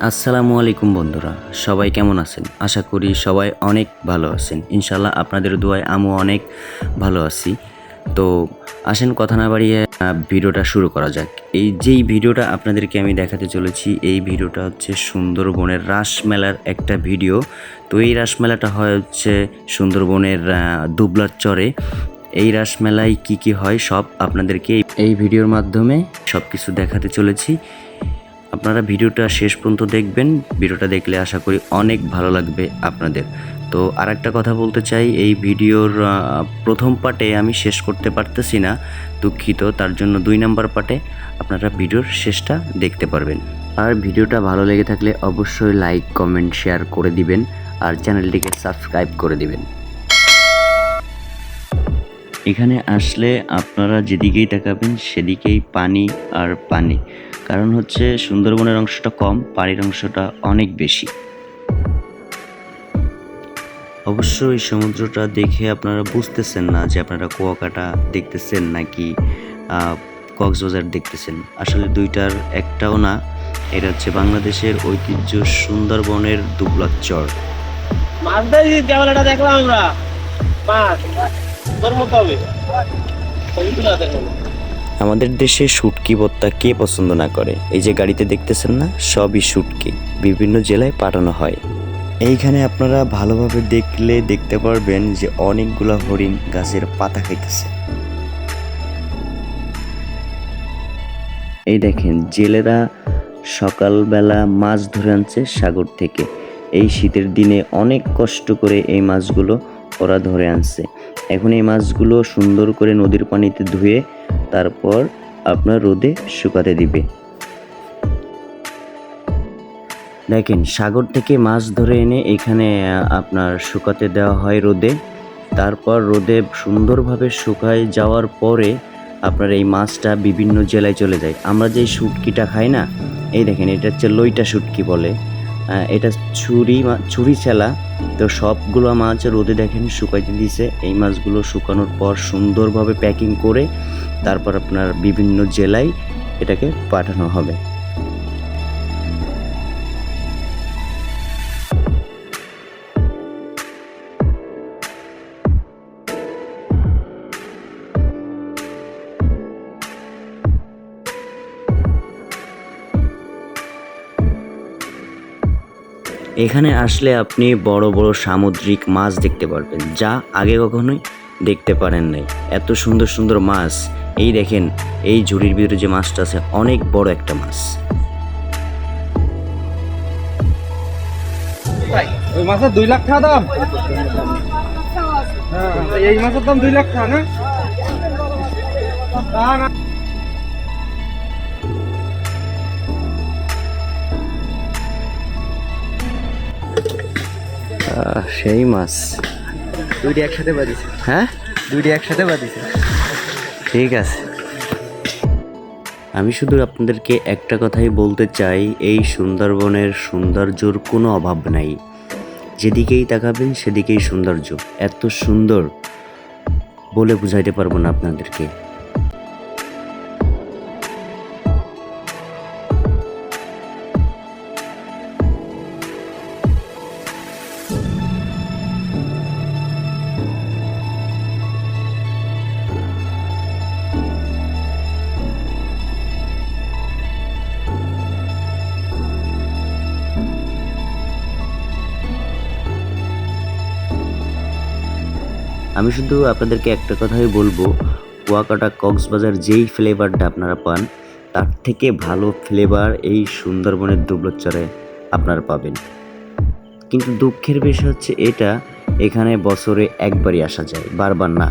আসসালামু আলাইকুম বন্ধুরা, সবাই কেমন আছেন? আশা করি সবাই অনেক ভালো আছেন। ইনশাল্লাহ আপনাদের দোয়ায় আমিও অনেক ভালো আছি। তো আসেন কথা না বাড়িয়ে ভিডিওটা শুরু করা যাক। এই যেই ভিডিওটা আপনাদেরকে আমি দেখাতে চলেছি, এই ভিডিওটা হচ্ছে সুন্দরবনের রাসমেলার একটা ভিডিও। তো এই রাসমেলাটা হয় হচ্ছে সুন্দরবনের দুবলার চরে। এই রাসমেলায় কি কি হয় সব আপনাদেরকে এই- ভিডিওর মাধ্যমে সব কিছু দেখাতে চলেছি। আপনারা ভিডিওটা শেষ পর্যন্ত দেখবেন। ভিডিওটা দেখলে আশা করি অনেক ভালো লাগবে আপনাদের। তো আর একটা কথা বলতে চাই, এই ভিডিওর প্রথম পার্টে আমি শেষ করতে পারতেছি না, দুঃখিত। তার জন্য দুই নাম্বার পার্টে আপনারা ভিডিওর শেষটা দেখতে পারবেন। আর ভিডিওটা ভালো লেগে থাকলে অবশ্যই লাইক, কমেন্ট, শেয়ার করে দিবেন আর চ্যানেলটিকে সাবস্ক্রাইব করে দিবেন। এখানে আসলে আপনারা যেদিকেই তাকাবেন, সেদিকেই পানি আর পানি। কারণ হচ্ছে সুন্দরবনের অংশটা কম, পানির অংশটা অনেক বেশি। অবশ্য এই সমুদ্রটা দেখে আপনারা বুঝতেছেন না যে আপনারা কুয়াকাটা দেখতেছেন নাকি কক্সবাজার দেখতেছেন। আসলে দুইটার একটাও না, এটা হচ্ছে বাংলাদেশের ঐতিহ্য সুন্দরবনের দুবলার চর। দেখলাম আমরা। আমাদের দেশে শুটকি ভর্তা কে পছন্দ না করে? এই যে গাড়িতে দেখতেছেন না, সবই শুটকি। বিভিন্ন জেলায় পাঠানো হয়। এইখানে আপনারা ভালোভাবে দেখলে দেখতে পারবেন যে অনেকগুলা হরিণ গাছের পাতা খাইতেছে। এই দেখেন, জেলেরা সকালবেলা মাছ ধরে আনছে সাগর থেকে। এই শীতের দিনে অনেক কষ্ট করে এই মাছগুলো ওরা ধরে আনছে। এখন এই মাছগুলো সুন্দর করে নদীর পানিতে ধুয়ে তারপর আপনার রোদে শুকাতে দিবে। দেখেন, সাগর থেকে মাছ ধরে এনে এখানে আপনার শুকাতে দেওয়া হয় রোদে। তারপর রোদে সুন্দরভাবে শুকায় যাওয়ার পরে আপনার এই মাছটা বিভিন্ন জেলায় চলে যায়। আমরা যে শুটকিটা খাই না, এই দেখেন, এটা হচ্ছে লইটা শুটকি বলে। এটা ছুরি ছুরি ছেলা। তো সবগুলো মাছ রোদে দেখেন শুকাইতে দিছে। এই মাছগুলো শুকানোর পর সুন্দরভাবে প্যাকিং করে তারপর আপনার বিভিন্ন জেলায় এটাকে পাঠানো হবে। এখানে আসলে আপনি বড় বড় সামুদ্রিক মাছ দেখতে পারবেন যা আগে কখনোই দেখতে পারেন নাই। এত সুন্দর সুন্দর মাছ এই দেখেন এই ঝুড়ির ভিতরে যে মাছটা আছে অনেক বড় একটা মাছ। ওই মাছের দুই লাখ টাকা দাম? হ্যাঁ, এই মাছের দাম দুই লাখ টাকা না। সেই মাছ। দুইটি একসাথে বাজিছে। হ্যাঁ? দুইটি একসাথে বাজিছে। ঠিক আছে। আমি শুধু আপনাদেরকে একটা কথাই বলতে চাই এই সুন্দরবনের সৌন্দর্যর কোনো অভাব নাই। যেদিকেই তাকাবেন সেদিকেই সৌন্দর্য। এত সুন্দর বলে বুঝাইতে পারব না আপনাদেরকে। আমি শুধু আপনাদেরকে একটা কথাই বলব, কুয়াকাটা কক্সবাজার যেই ফ্লেভারটা আপনারা পান, তার থেকে ভালো ফ্লেভার এই সুন্দরবনের দুবলোচ্চরে আপনারা পাবেন। কিন্তু দুঃখের বিষয় হচ্ছে এটা, এখানে বছরে একবারই আসা যায়, বারবার না।